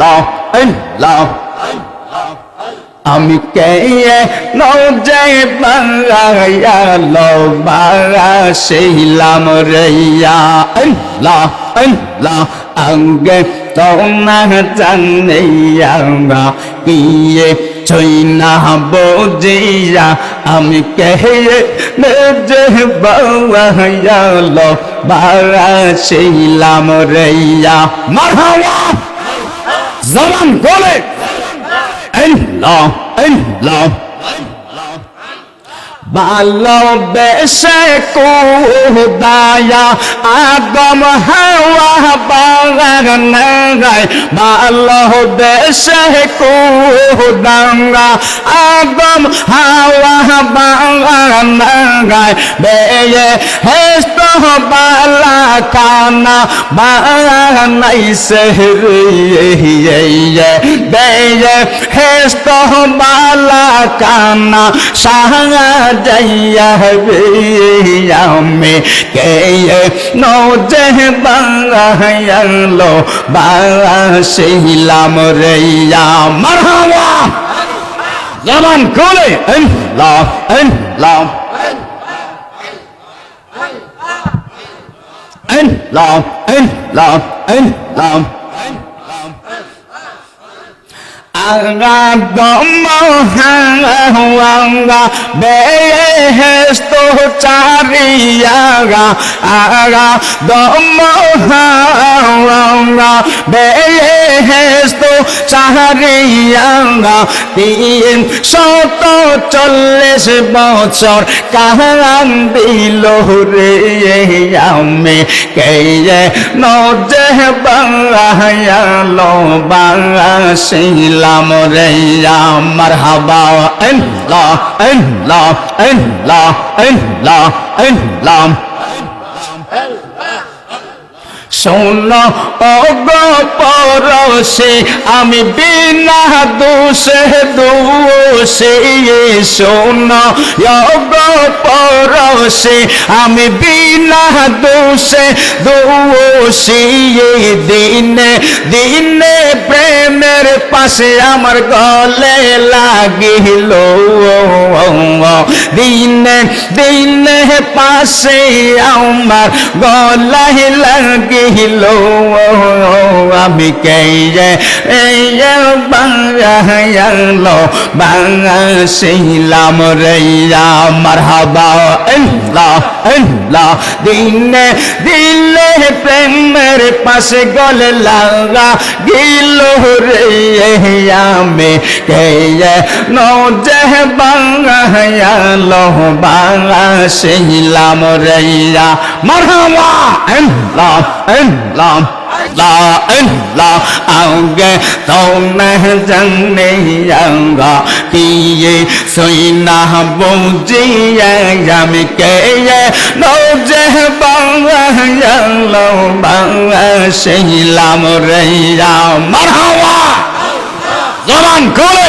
লাও লাও আমি কে নজে বাংলো বাসিলাম রেয়া। লা লা আঙ্গে তো না জানিয়া কিয়ে ছই না বোঝিয়া। আমি কে নজে বাংলো বাসিলাম রেয়া। মারহাবা! জবান বলে Allah, Allah. ভালোবেসে কুদায়া আদম হাওয়া বাগার নাগায়। ভালোবেসে কুদাঙ্গা আদম হাওয়া বাগার নাগায়। বেয়ে হেস্ত বালা কানা বানাইছে রে বেয়ে হেস্ত বালা কানা সাহা যাইয়া আমি কে নজে বাংলো বাসিলাম রেয়া মারহাবা জবান খুলে আল্লাহ আল্লাহ আল্লাহ আল্লাহ আল্লাহ Agama behesto cariaga aga domohanga behesto cariaga তিন শত চল্লিশ বছর কাহান দিল রে আমি। কে নজে বাংলো বাংলাম রে আমার হাবা। আল্লাহ আল্লাহ আল্লাহ আল্লাহ আল্লাহ শোন পরশে আমি বিনা দোষে দোষে শোন পরশে আমি বিনা দোষে দোষে দিনে দিনে প্রেমের পাশে আমার গলে লাগিল। দিনে দিনে পাশে আমার গলায় লাগিল। আমি কে বাংলো বাংলাম রেয়া মারহাবা। আল্লাহ দিনে দিলে প্রেমের পাশে গলে লাগা গিল রে আমি কে নজে বাংলো বাংলাম রেয়া মারহাবা আল্লাহ আল্লাহ la in la auge to na jang ne yang ga ki ye soi na bo ji ya ya mi ke ye no je bang ya lo bang se la mo re ya marhawa zaman kule